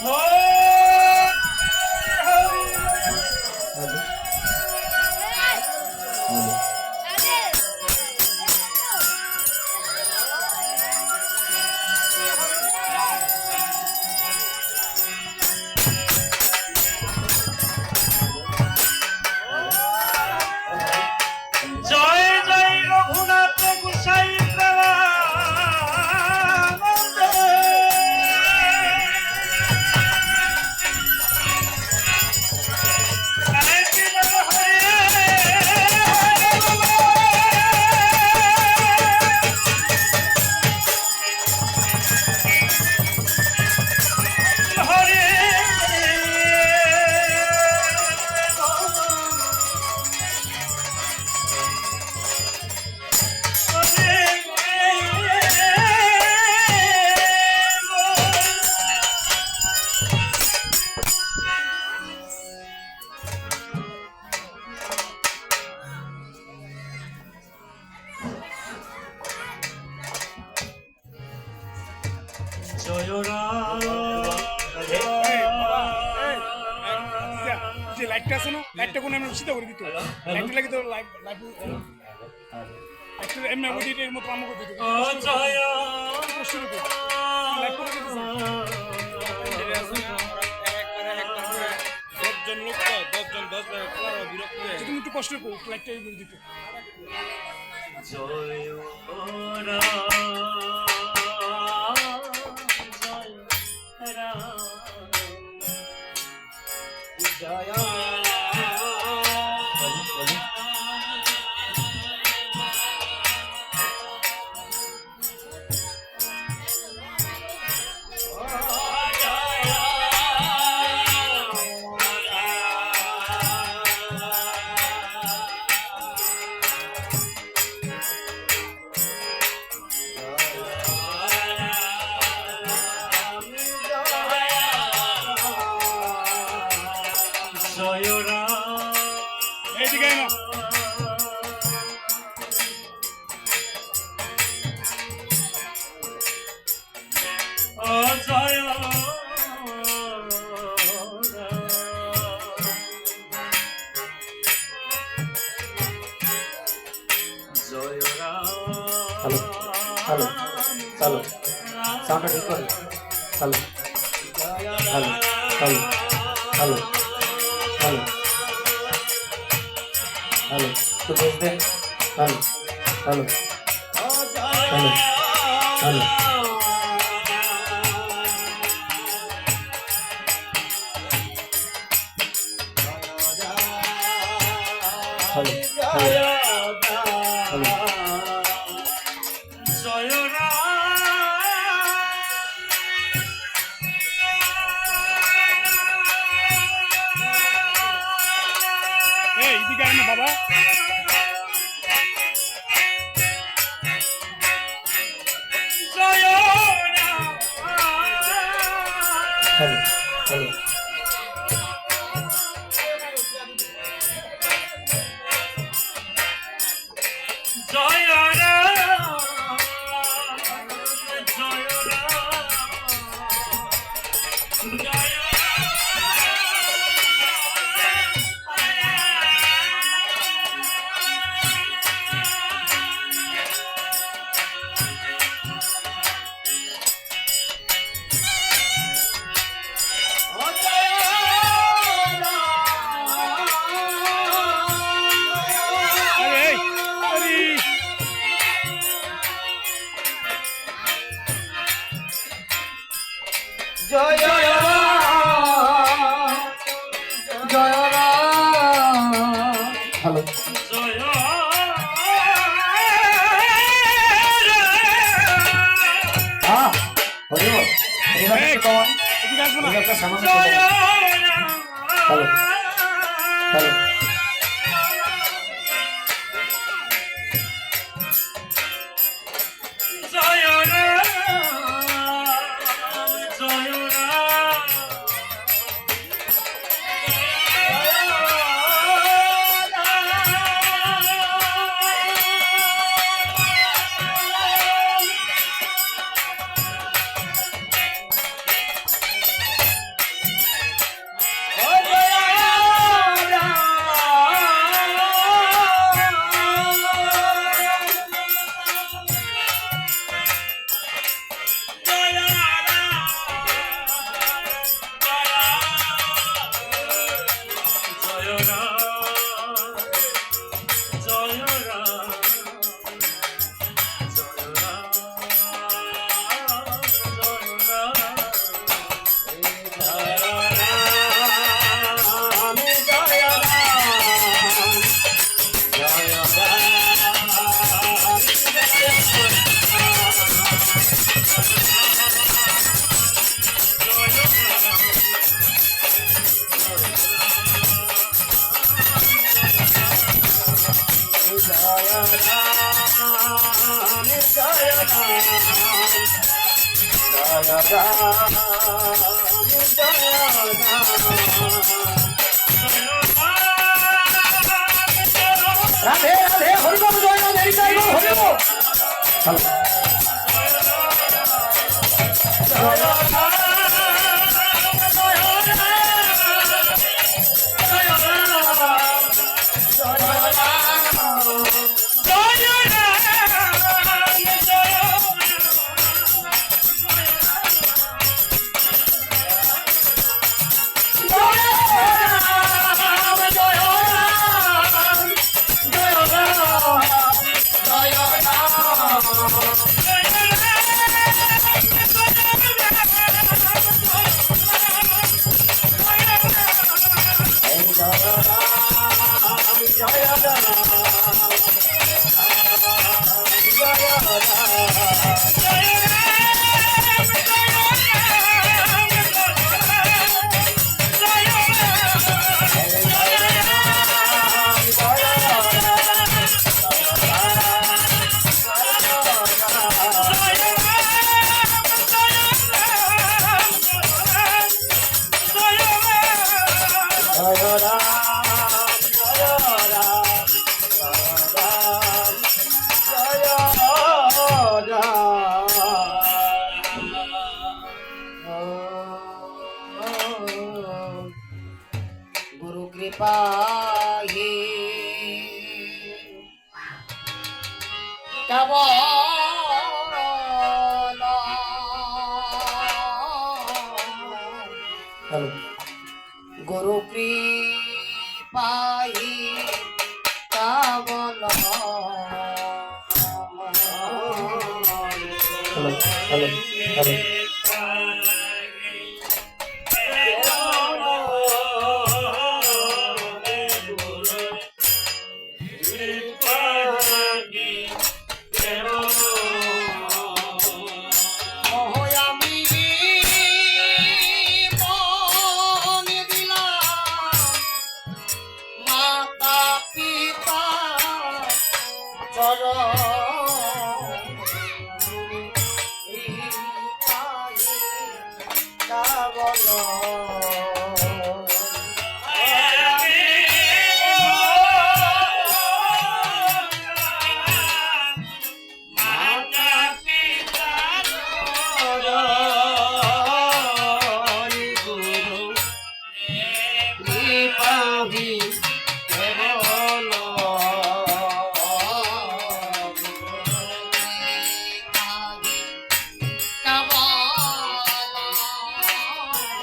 জয় লাইটটা আছে না লাইটটা কোনো এমনি সিধা করে দিত। লাইটটা লাগে তো লাইট লাইট এমনি ওই এর মতো আমাকে দিত লাইট করে দিত দশজন লোক তো দশজন দশ বিরক্ত হয়ে তুমি একটু কষ্ট করো লাইটটা দিত। জয় এইদিকে আয় না হ্যালো হ্যালো হ্যালো সাউন্ডটা ঠিক করে hello hello hello hello hello hello তো hello hello hello hello hello hello hello না। একটা সামান্য জয় হ্যালো। হ্যালো। রাধে রাধে হরিবল জয় রাধে হরি বল হরি বল হ্যালো গুরু পাই কেবল হ্যালো হ্যালো হ্যালো Lord.